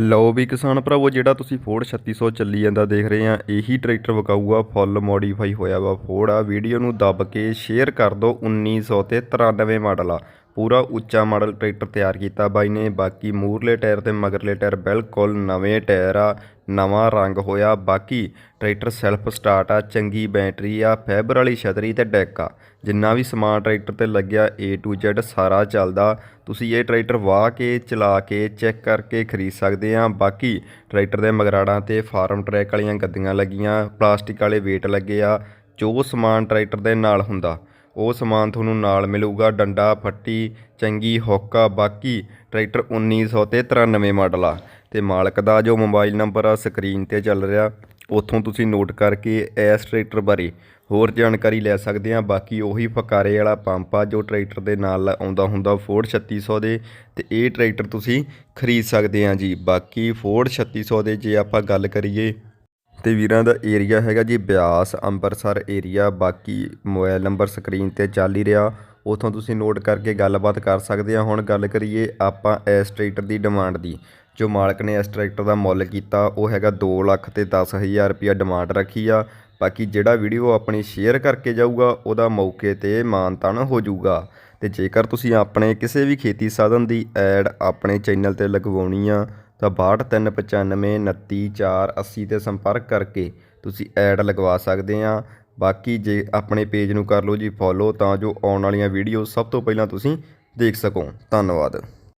ਲਓ ਵੀ ਕਿਸਾਨ ਭਰਾਵੋ, ਜਿਹੜਾ ਤੁਸੀਂ ਫੋਰਡ 3600 ਚੱਲੀ ਜਾਂਦਾ ਦੇਖ ਰਹੇ ਆ, ਇਹੀ ਟਰੈਕਟਰ ਵਿਕਾਊਗਾ, ਫੁੱਲ ਮੋਡੀਫਾਈ ਹੋਇਆ ਵਾ ਫੋਰਡ ਆ। ਵੀਡੀਓ ਨੂੰ ਦੱਬ ਕੇ ਸ਼ੇਅਰ ਕਰ ਦਿਓ 1900 ਤੇ 93 ਮਾਡਲ ਆ। ਪੂਰਾ ਉੱਚਾ ਮਾਡਲ ਟਰੈਕਟਰ ਤਿਆਰ ਕੀਤਾ ਬਾਈ ਨੇ, ਬਾਕੀ ਮੂਰਲੇ ਟਾਇਰ ਤੇ ਮਗਰਲੇ ਟਾਇਰ ਬਿਲਕੁਲ ਨਵੇਂ ਟਾਇਰ ਆ। ਨਵਾਂ ਰੰਗ ਹੋਇਆ। ਬਾਕੀ ਟਰੈਕਟਰ ਸੈਲਫ ਸਟਾਰਟ ਆ, ਚੰਗੀ ਬੈਟਰੀ ਆ, ਫਾਈਬਰ ਵਾਲੀ ਛਤਰੀ ਤੇ ਡੈਕ ਆ। ਜਿੰਨਾ ਵੀ ਸਮਾਨ ਟਰੈਕਟਰ ਤੇ ਲੱਗਿਆ, A to Z ਸਾਰਾ ਚੱਲਦਾ। ਤੁਸੀਂ ਇਹ ਟਰੈਕਟਰ ਵਾਹ ਕੇ, ਚਲਾ ਕੇ, ਚੈੱਕ ਕਰਕੇ ਖਰੀਦ ਸਕਦੇ ਆ। ਬਾਕੀ ਟਰੈਕਟਰ ਦੇ ਮਗਰਾੜਾਂ ਤੇ ਫਾਰਮ ਟਰੈਕ ਵਾਲੀਆਂ ਗੱਦੀਆਂ ਲੱਗੀਆਂ, ਪਲਾਸਟਿਕ ਵਾਲੇ ਵੇਟ ਲੱਗੇ ਆ। ਜੋ ਸਮਾਨ ਟਰੈਕਟਰ ਦੇ ਨਾਲ ਹੁੰਦਾ, ਉਹ ਸਮਾਨ ਤੁਹਾਨੂੰ ਨਾਲ ਮਿਲੂਗਾ। ਡੰਡਾ, ਫੱਟੀ, ਚੰਗੀ, ਹੁੱਕ, ਬਾਕੀ ਟਰੈਕਟਰ 1900 ਤੇ 93 ਮਾਡਲ ਆ। ਤੇ ਮਾਲਕ ਦਾ ਜੋ ਮੋਬਾਈਲ ਨੰਬਰ ਆ, ਸਕਰੀਨ ਤੇ ਚੱਲ ਰਿਹਾ। ਉੱਥੋਂ ਤੁਸੀਂ ਨੋਟ ਕਰਕੇ ਇਸ ਟਰੈਕਟਰ ਬਾਰੇ ਹੋਰ ਜਾਣਕਾਰੀ ਲੈ ਸਕਦੇ ਆ ਬਾਕੀ ਉਹੀ ਫਕਾਰੇ ਵਾਲਾ ਪੰਪ ਆ, ਜੋ ਟਰੈਕਟਰ ਦੇ ਨਾਲ ਆਉਂਦਾ ਹੁੰਦਾ ਫੋਰਡ 3600 ਦੇ, ਤੇ ਇਹ ਟਰੈਕਟਰ ਤੁਸੀਂ ਖਰੀਦ ਸਕਦੇ ਆ ਜੀ। ਬਾਕੀ ਫੋਰਡ 3600 ਦੇ ਜੇ ਆਪਾਂ ਗੱਲ ਕਰੀਏ, ਤੇ ਵੀਰਾਂ ਦਾ ਏਰੀਆ ਹੈਗਾ ਜੀ ਬਿਆਸ ਅੰਮ੍ਰਿਤਸਰ ਏਰੀਆ ਬਾਕੀ ਮੋਬਾਈਲ ਨੰਬਰ ਸਕਰੀਨ ਤੇ ਚੱਲ ਹੀ ਰਿਹਾ। ਉੱਥੋਂ ਤੁਸੀਂ ਨੋਟ ਕਰਕੇ ਗੱਲਬਾਤ ਕਰ ਸਕਦੇ ਆ। ਹੁਣ ਗੱਲ ਕਰੀਏ ਆਪਾਂ ਇਸ ਟਰੈਕਟਰ ਦੀ ਡਿਮਾਂਡ ਦੀ। ਜੋ ਮਾਲਕ ਨੇ ਇਸ ਟਰੈਕਟਰ ਦਾ ਮੁੱਲ ਕੀਤਾ, ਉਹ ਹੈਗਾ 2 ਲੱਖ ਤੇ 10000 ਰੁਪਇਆ ਡਿਮਾਂਡ ਰੱਖੀ ਆ। ਬਾਕੀ ਜਿਹੜਾ ਵੀਡੀਓ ਆਪਣੀ ਸ਼ੇਅਰ ਕਰਕੇ ਜਾਊਗਾ, ਉਹਦਾ ਮੌਕੇ ਤੇ ਮਾਨਤਾਨ ਹੋ ਜਾਊਗਾ। ਤੇ ਜੇਕਰ ਤੁਸੀਂ ਆਪਣੇ ਕਿਸੇ ਵੀ ਖੇਤੀ ਸਾਧਨ ਦੀ ਐਡ ਆਪਣੇ ਚੈਨਲ ਤੇ ਲਗਵਾਉਣੀ ਆ, ਤਾਂ 6295 29480 ਤੇ ਸੰਪਰਕ ਕਰਕੇ ਤੁਸੀਂ ਐਡ ਲਗਵਾ ਸਕਦੇ ਆ। ਬਾਕੀ ਜੇ ਆਪਣੇ ਪੇਜ ਨੂੰ ਕਰ ਲਓ ਜੀ ਫੋਲੋ ਤਾਂ ਜੋ ਆਉਣ ਵਾਲੀਆਂ ਵੀਡੀਓ ਸਭ ਤੋਂ ਪਹਿਲਾਂ ਤੁਸੀਂ ਦੇਖ ਸਕੋ। ਧੰਨਵਾਦ।